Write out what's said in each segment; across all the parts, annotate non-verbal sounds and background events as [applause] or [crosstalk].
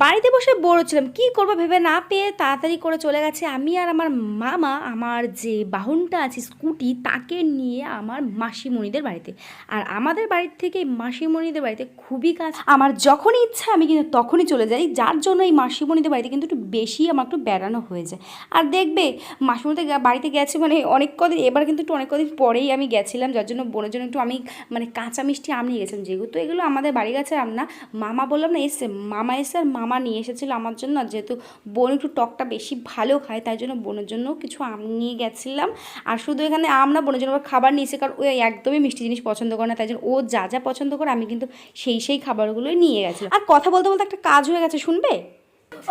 বাড়িতে বসে বোর হচ্ছিলাম। কী করব ভেবে না পেয়ে তাড়াতাড়ি করে চলে গেছে। আমি আর আমার মামা, আমার যে বাহনটা আছে, স্কুটি, তাকে নিয়ে আমার মাসিমণিদের বাড়িতে। আর আমাদের বাড়ির থেকে মাসিমণিদের বাড়িতে খুবই কাজ আমার যখনই ইচ্ছা আমি কিন্তু তখনই চলে যাই। যার জন্য এই মাসিমণিদের বাড়িতে কিন্তু একটু বেশি আমার একটু বেড়ানো হয়ে যায়। আর দেখবে মাসিমণিদের গা- বাড়িতে গেছে মানে অনেক কদিন, এবার কিন্তু একটু অনেক কদিন পরেই আমি গেছিলাম। যার জন্য বোনের জন্য একটু আমি মানে কাঁচা মিষ্টি আম নিয়ে গেছিলাম যেহেতু এগুলো আমাদের বাড়ি গাছের আম না মামা বললাম না এসে মামা এসে আর মামা নিয়ে এসেছিল আমার জন্য। আর যেহেতু বোন একটু টকটা বেশি ভালো খায় তাই জন্য বোনের জন্য কিছু আম নিয়ে গেছিলাম। আর শুধু এখানে আম না বোনের জন্য আবার খাবার নিয়েছে কারণ ওই একদমই মিষ্টি জিনিস পছন্দ করে না তাই জন্য ও যা যা পছন্দ করে আমি কিন্তু সেই সেই খাবারগুলোই নিয়ে গেছিলাম। আর কথা বলতে বলতে একটা কাজ হয়ে গেছে শুনবে?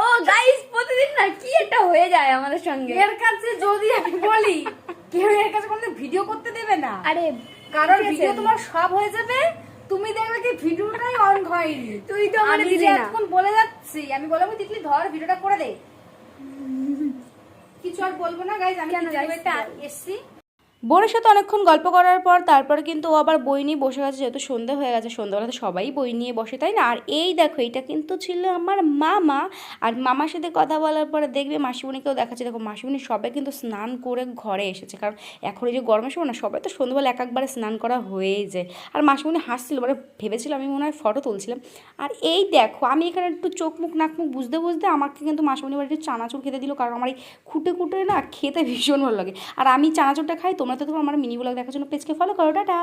ও গাইস প্রতিদিন না কি একটা হয়ে যায় আমাদের সঙ্গে। এর কাছে যদি আমি বলি কেউ এর কাছে কোনো ভিডিও করতে দেবে না। আরে কারণ ভিডিও তোমার সব হয়ে যাবে তুমি দেখবে কি ভিডিওটাই অন হয়নি। তুই তো আমারে আমি দিলি যে না। এতক্ষণ বলে যাচ্ছি আমি বলব তিতলি ধর ভিডিওটা করে দে। [laughs] কিছু আর বলব না গাইজ আমি? এসছি। বোনের সাথে অনেকক্ষণ গল্প করার পর তারপরে কিন্তু ও আবার বই নিয়ে বসে গেছে, যেহেতু সন্ধে হয়ে গেছে সন্ধ্যাবেলাতে সবাই বই নিয়ে বসে, তাই না? আর এই দেখো, এটা কিন্তু ছিল আমার মামা। আর মামার সাথে কথা বলার পরে দেখবে মাসিমণিকেও দেখাচ্ছে। দেখো, মাসিমণি সবাই কিন্তু স্নান করে ঘরে এসেছে। কারণ এখন এই যে গরমের সময় না, সবাই তো সন্ধ্যাবেলা এক একবারে স্নান করা হয়েই যায়। আর মাসিমণি হাসছিল মানে ভেবেছিলাম আমি মনে হয় ফটো তুলছিলাম। আর এই দেখো, আমি এখানে একটু চোখ মুখ নাক মুখ বুঝতে বুঝতে আমাকে কিন্তু মাসিমণি বাড়ি একটু চানাচুর খেতে দিল। কারণ আমার এই খুঁটে খুঁটে না খেতে ভীষণ ভালো লাগে। আর আমি চানাচুরটা খাই তোমরা তো তোমার আমার মিনি ব্লগ দেখার জন্য পেজকে ফলো করো টাটা।